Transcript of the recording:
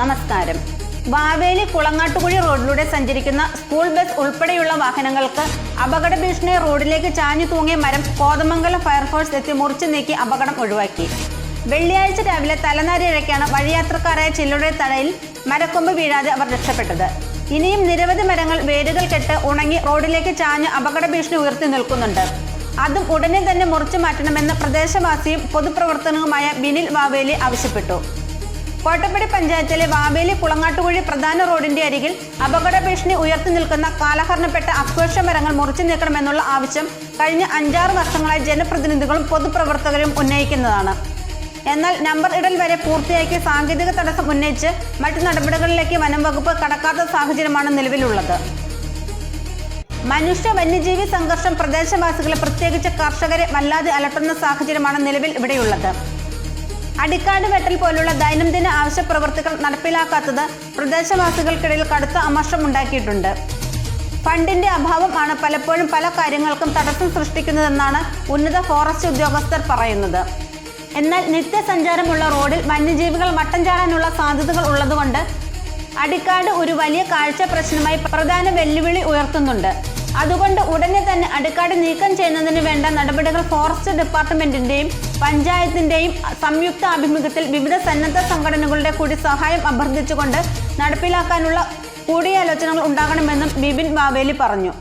നമസ്കാരം. വാവേലി കുളങ്ങാട്ടുകുഴി റോഡിലൂടെ സഞ്ചരിക്കുന്ന സ്കൂൾ ബസ് ഉൾപ്പെടെയുള്ള വാഹനങ്ങൾക്ക് അപകട ഭീഷണി റോഡിലേക്ക് ചാഞ്ഞു തൂങ്ങിയ മരം കോതമംഗലം ഫയർഫോഴ്സ് എത്തി മുറിച്ചു നീക്കി അപകടം ഒഴിവാക്കി. വെള്ളിയാഴ്ച രാവിലെ തലനാരിഴയ്ക്കാണ് വഴിയാത്രക്കാരായ ചിലരുടെ തലയിൽ മരക്കൊമ്പ് വീഴാതെ അവർ രക്ഷപ്പെട്ടത്. ഇനിയും നിരവധി മരങ്ങൾ വേരുകൾ കെട്ട് ഉണങ്ങി റോഡിലേക്ക് ചാഞ്ഞ് അപകട ഭീഷണി ഉയർത്തി നിൽക്കുന്നുണ്ട്. അതും ഉടനെ തന്നെ മുറിച്ചു മാറ്റണമെന്ന് പ്രദേശവാസിയും പൊതുപ്രവർത്തനവുമായ ബിനിൽ വാവേലി ആവശ്യപ്പെട്ടു. കോട്ടപ്പടി പഞ്ചായത്തിലെ വാവേലി കുളങ്ങാട്ടുകുഴി പ്രധാന റോഡിന്റെ അരികിൽ അപകട ഭീഷണി ഉയർത്തി നിൽക്കുന്ന കാലഹരണപ്പെട്ട അക്വേഷ മരങ്ങൾ മുറിച്ചു നീക്കണമെന്നുള്ള ആവശ്യം കഴിഞ്ഞ അഞ്ചാറ് വർഷങ്ങളായി ജനപ്രതിനിധികളും പൊതുപ്രവർത്തകരും ഉന്നയിക്കുന്നതാണ്. എന്നാൽ നമ്പർ ഇടൽ വരെ പൂർത്തിയാക്കി സാങ്കേതിക തടസ്സം ഉന്നയിച്ച് മറ്റു നടപടികളിലേക്ക് വനം വകുപ്പ് കടക്കാത്ത സാഹചര്യമാണ് നിലവിലുള്ളത്. മനുഷ്യ വന്യജീവി സംഘർഷം പ്രദേശവാസികളെ പ്രത്യേകിച്ച് കർഷകരെ വല്ലാതെ അലട്ടുന്ന സാഹചര്യമാണ് നിലവിൽ ഇവിടെയുള്ളത്. അടിക്കാട് വെട്ടൽ പോലുള്ള ദൈനംദിന ആവശ്യ പ്രവർത്തികൾ നടപ്പിലാക്കാത്തത് പ്രദേശവാസികൾക്കിടയിൽ കടുത്ത അമർഷം ഉണ്ടാക്കിയിട്ടുണ്ട് ഫണ്ടിന്റെ അഭാവമാണ് പലപ്പോഴും പല കാര്യങ്ങൾക്കും തടസ്സം സൃഷ്ടിക്കുന്നതെന്നാണ് ഉന്നത ഫോറസ്റ്റ് ഉദ്യോഗസ്ഥർ പറയുന്നത്. എന്നാൽ നിത്യസഞ്ചാരമുള്ള റോഡിൽ വന്യജീവികൾ മട്ടം ചാടാനുള്ള സാധ്യതകൾ ഉള്ളതുകൊണ്ട് അടിക്കാട് ഒരു വലിയ കാഴ്ച പ്രശ്നമായി പ്രധാന വെല്ലുവിളി ഉയർത്തുന്നുണ്ട്. അതുകൊണ്ട് ഉടനെ തന്നെ അടുക്കാട് നീക്കം ചെയ്യുന്നതിന് വേണ്ട നടപടികൾ ഫോറസ്റ്റ് ഡിപ്പാർട്ട്മെന്റിന്റെയും പഞ്ചായത്തിന്റെയും സംയുക്ത ആഭിമുഖ്യത്തിൽ വിവിധ സന്നദ്ധ സംഘടനകളുടെ കൂടി സഹായം അഭ്യർത്ഥിച്ചുകൊണ്ട് നടപ്പിലാക്കാനുള്ള കൂടിയാലോചനകൾ ഉണ്ടാകണമെന്നും ബിപിൻ ബാവേലി പറഞ്ഞു.